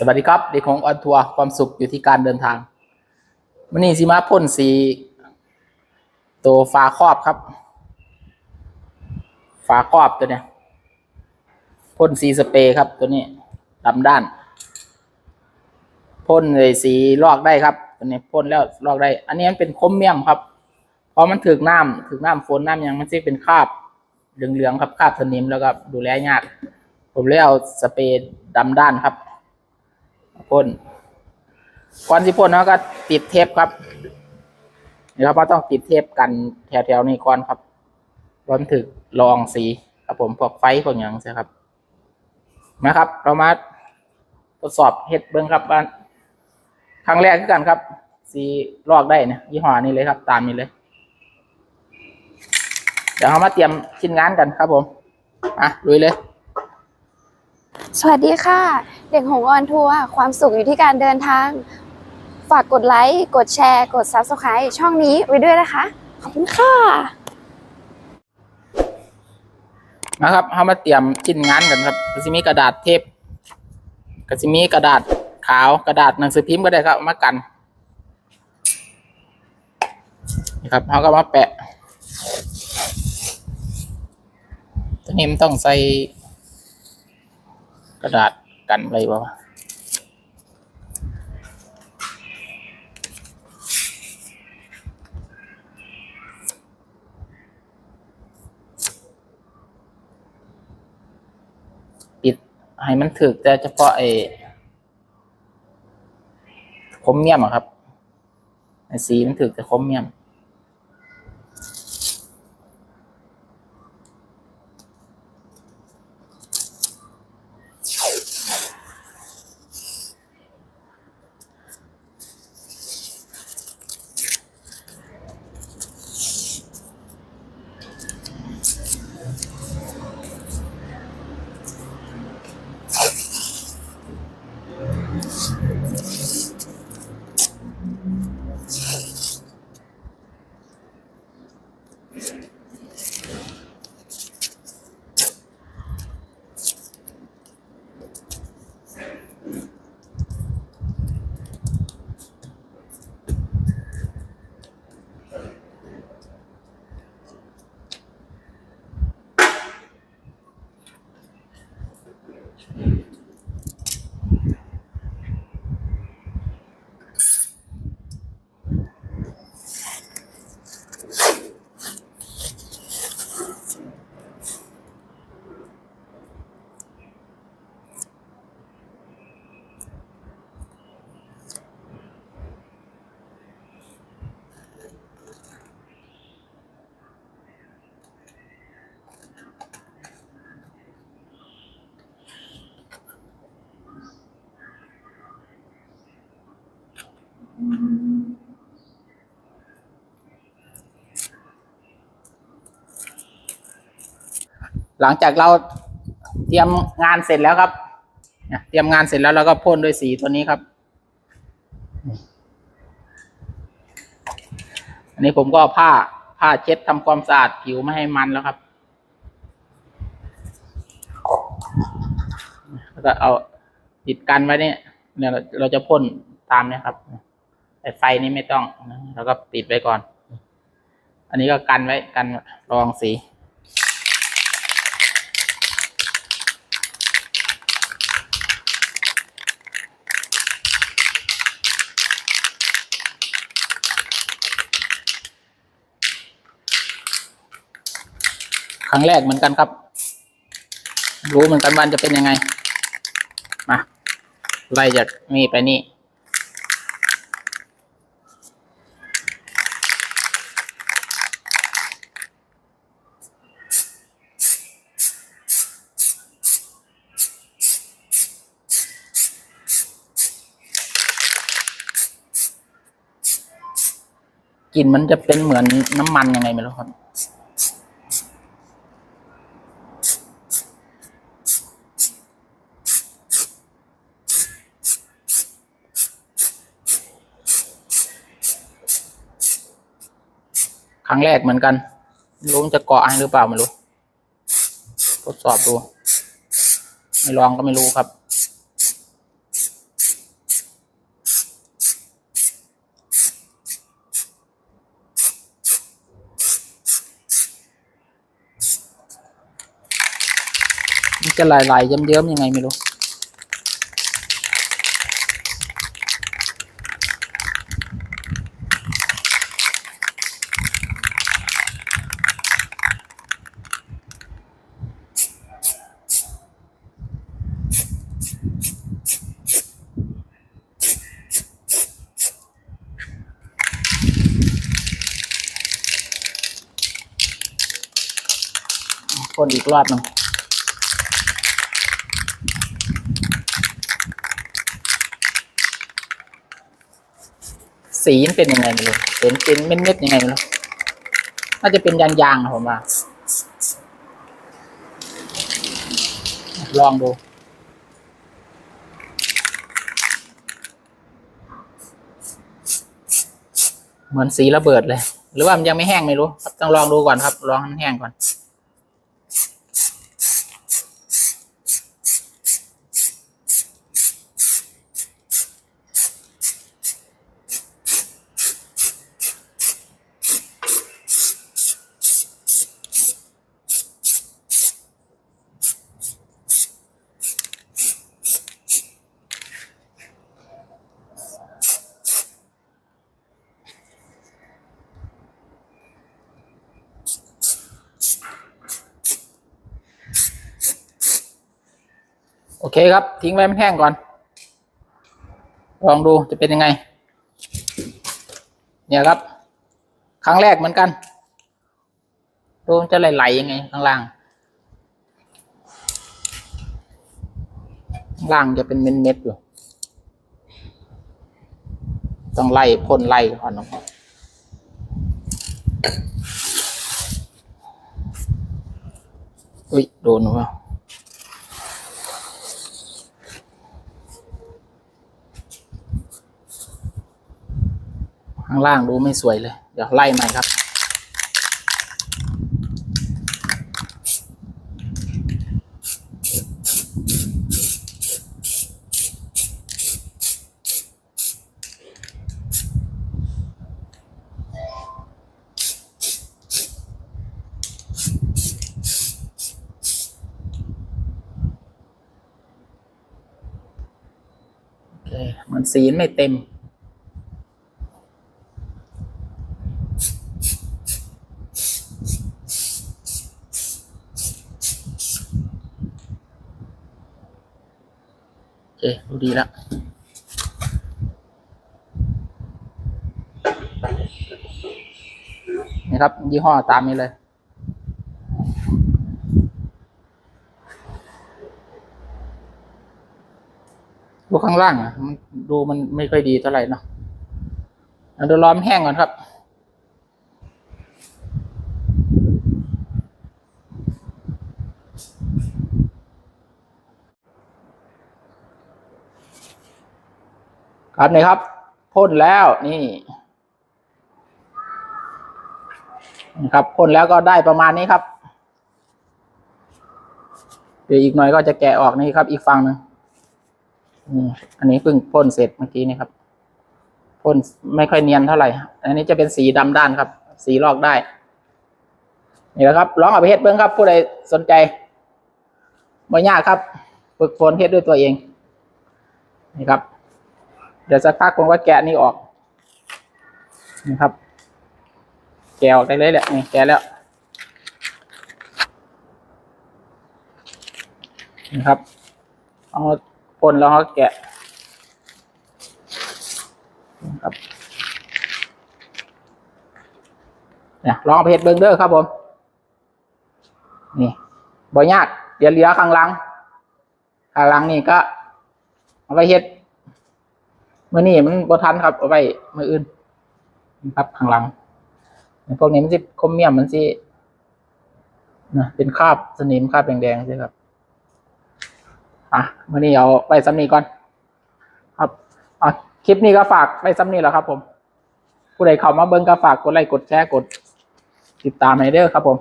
สวัสดีครับเด็กของออนทัวร์ความสุขอยู่ที่การเดินทางวันนี้สิมาพ่นสีตัวฝาครอบครับ ฝาครอบตัวเนี้ยพ่นสีสเปรย์ครับตัวนี้ดำด้านพ่นเลยสีลอกได้ครับตัวนี้พ่นแล้วลอกได้ อันนี้มันเป็นคมเมี่ยมครับเพราะมันถึกน้ำถึกน้ำฝนน้ำยังมันจะเป็นคราบเหลืองๆครับคราบสนิมแล้วก็ดูแลยาก ผมเลยเอาสเปรย์ดำด้านครับ พ่นก่อนที่พ่นเราก็ติดเทปครับนี่ครับเราต้องติดเทปกันแถวๆนี้ก่อนครับรวมถึงรองสีครับผมพวกไฟพวกอย่างใช่ครับนะครับ เรามาทดสอบเฮ็ดเบิ้งครับว่าครั้งแรกคือกันครับ สีลอกได้เนี่ยยี่ห้อนี้เลยครับ ตามนี้เลย เดี๋ยวเรามาเตรียมชิ้นงานกันครับผม อะลุยเลย สวัสดีค่ะ เด็กหงออนทัวร์ความสุขอยู่ที่การเดินทาง ฝากกดไลค์กดแชร์ กด Subscribe ช่องนี้ไว้ด้วยนะคะ ขอบคุณค่ะนะครับเรามาเตรียมชิ้นงานกันครับก็จะมีกระดาษเทปก็จะมีกระดาษขาวกระดาษหนังสือพิมพ์ก็ได้ครับมากันนี่ครับเราก็มาแปะตัวนี้มันต้องใส่ กระดาษกันไว้บ่าวะปิดให้มันถึกแต่เฉพาะไอ้คมเมี่ยมอะครับไอ้สีมันถึกแต่คมเมี่ยม ลังจากเราเตรียมงานเสร็จแล้วครับเตรียมงานเสร็จแล้วเราก็พ่นด้วยสีตัวนี้ครับ อันนี้ผมก็ผ้าผ้าเช็ดทำความสะอาดผิวไม่ให้มันแล้วครับ แล้วก็เอาติดกันไว้เนี่ยเนี่ยเราจะพ่นตามเนี่ยครับ แต่ไฟนี้ไม่ต้อง แล้วก็ปิดไว้ก่อน อันนี้ก็กันไว้กันรองสี ครั้งแรกเหมือนกันครับ รู้เหมือนกันวันจะเป็นยังไง มาไล่จากนี่ไปนี่กลิ่นมันจะเป็นเหมือนน้ำมันยังไงไม่รู้ครับ ครั้งแรกเหมือนกันรู้มันจะเกาะให้หรือเปล่าไม่รู้ทดสอบดู ไม่ลองก็ไม่รู้ครับ มันจะลายๆเยิ้มๆยังไงไม่รู้ คนอีกรอบหนึ่งสีมันเป็นยังไงไม่รู้เป็นเป็นเม็ดๆยังไงไม่รู้น่าจะเป็นยางๆนะผมว่าลองดูเหมือนสีระเบิดเลย หรือว่ามันยังไม่แห้งไม่รู้ครับต้องลองดูก่อนครับ ลองให้มันแห้งก่อน โอเคครับ ทิ้งไว้มันแห้งก่อน ลองดูจะเป็นยังไง เนี่ยครับ ครั้งแรกเหมือนกัน ดูมันจะไหลๆยังไงข้างล่างข้างล่างจะเป็นเม็ดๆอยู่ ต้องไล่พ่นไล่ก่อนนะอุ้ยโดนหรือเปล่า ข้างล่างดูไม่สวยเลย เดี๋ยวไล่ใหม่ครับโอเคมันสีไม่เต็ม เคดูดีแล้วนี่ครับ ยี่ห้อตามนี้เลยดูข้างล่างอะดูมันไม่ค่อยดีเท่าไหร่เนาะเอาเดี๋ยวรอมันแห้งก่อนครับ ครับนี่ครับ พ่นแล้วนี่นะครับพ่นแล้วก็ได้ประมาณนี้ครับ เดี๋ยวอีกหน่อยก็จะแกะออกนี่ครับ อีกฝั่งหนึ่งนี่อันนี้เพิ่งพ่นเสร็จเมื่อกี้นี่ครับพ่นไม่ค่อยเนียนเท่าไหร่ อันนี้จะเป็นสีดำด้านครับ สีลอกได้ นี่แหละครับลองเอาไปเฮ็ดเบิ้งครับ ผู้ใดสนใจไม่ยากครับ ฝึกฝนเฮ็ดด้วยตัวเอง นี่ครับ เดี๋ยวสักพักผมก็แกะนี่ออกนี่ครับ แกะออกได้เลยแหละนี่แกะแล้วนี่ครับเอาปนแล้วเขาแกะนี่ครับเนี่ยลองเอาไปเฮ็ดเบิงเด้อครับผม นี่บ่ยากเดี๋ยวเหลือข้างหลังข้างหลังนี่ก็ เอาไปเฮ็ด มื่อนี้มันบทันครับเอาไว้มืออื่นนะครับข้างหลังพวกนี้มันสิคมเมียมมันสินะเป็นคราบสนิมคราบแดงๆใช่ครับ อะมื่อนี้เอาไปซ้ำนี้ก่อน ครับอะคลิปนี้ก็ฝากไปซ้ำนี้แล้วครับ ผม ผู้ใดเข้ามาเบิ้งก็ฝากกดไลค์กดแชร์กด ติดตามให้เด้อครับ ผม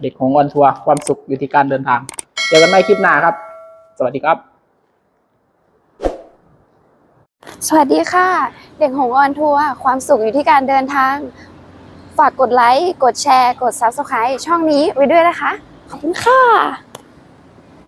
เด็กของออนทัวร์ความสุขอยู่ที่การเดินทางเจอกันใหม่คลิปหน้าครับ สวัสดีครับ ส วัสดีค่ะ เด็กหงออนทัวร์ความสุขอยู่ที่การเดินทาง ฝากกดไลค์ กดแชร์ กด Subscribe ช่องนี้ไว้ด้วยนะคะ ขอบคุณค่ะ